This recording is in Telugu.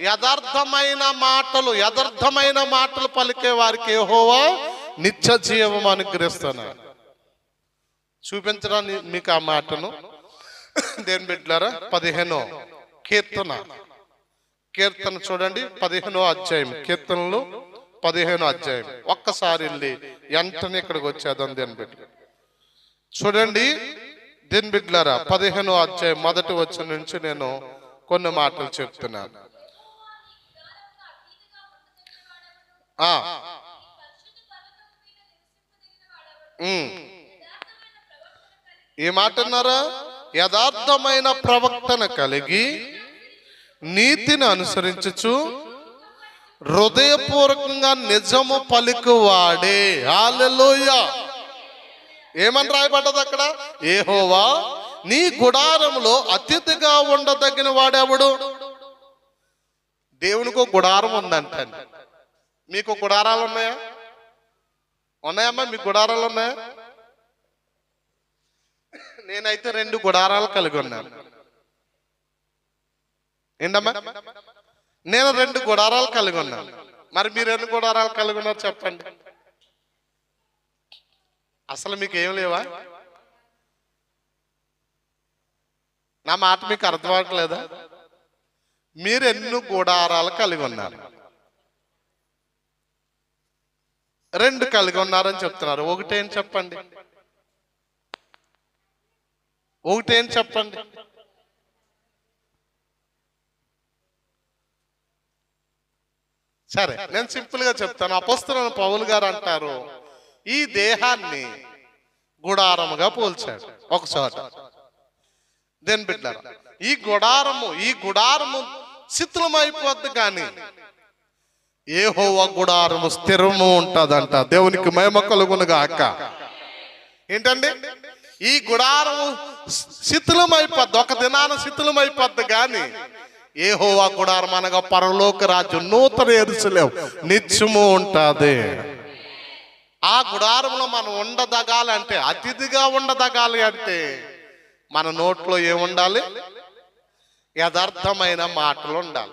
యథార్థమైన మాటలు యథార్థమైన మాటలు పలికే వారికి యెహోవా నిత్య జీవం అనుగ్రహిస్తాను. చూపించడానికి మీకు ఆ మాటను? దేని బిడ్డారా పదిహేనో కీర్తన. కీర్తన చూడండి పదిహేనో అధ్యాయం. కీర్తనలు పదిహేనో అధ్యాయం. ఒక్కసారి వెళ్ళి వెంటనే ఇక్కడికి వచ్చేదాం దేని బిడ్డ. చూడండి దీని బిడ్లారా పదిహేనో అధ్యాయం మొదటి వచ్చిన నుంచి నేను కొన్ని మాటలు చెప్తున్నాను. అన్నారా? యథార్థమైన ప్రవక్తన కలిగి నీతిని అనుసరించుచు హృదయపూర్వకంగా నిజము పలుకువాడే. హాలెలూయ ఏమని రాయబడ్డది అక్కడ? ఏహోవా నీ గుడారంలో అతిథిగా ఉండదగిన వాడెవడు? దేవునికి గుడారం ఉందంటండి. మీకు గుడారాలు ఉన్నాయా? ఉన్నాయమ్మా మీకు గుడారాలు ఉన్నాయా? నేనైతే రెండు గుడారాలు కలిగి ఉన్నాను. ఏంటమ్మా? నేను రెండు గుడారాలు కలిగి ఉన్నాను. మరి మీరు ఎన్ని గుడారాలు కలిగి ఉన్నారు చెప్పండి. అసలు మీకు ఏం లేవా? నా మాట మీకు అర్థం అవ్వట్లేదా మీరు ఎన్ని గుడారాలు కలిగి ఉన్నారు? రెండు కలిగి ఉన్నారని చెప్తున్నారు. ఒకటేం చెప్పండి? ఒకటేం చెప్పండి? సరే నేను సింపుల్గా చెప్తాను. అపస్తులను పౌలు గారు అంటారు ఈ దేహాన్ని గుడారముగా పోల్చాడు. ఒక చోట. దేని బిడ్డారు? ఈ గుడారము ఈ గుడారము శిథిలమైపోద్ది కానీ ఏ హోవ గుడారము స్థిరము ఉంటదంట. దేవునికి మహిమ కలుగునుగా అక్క ఏంటండి? ఈ గుడారము శిథిలమైపోద్ది. ఒక దినాన శిథిలమైపోద్ది కానీ ఏ హోవా గుడారం అనగా పరలోక రాజ్యం నూతన ఎరుసలేవు నిత్యము ఉంటుంది. ఆ గుడారంలో మనం ఉండదగాలంటే అతిథిగా ఉండదగాలి అంటే మన నోట్లో ఏముండాలి? యథార్థమైన మాటలు ఉండాలి.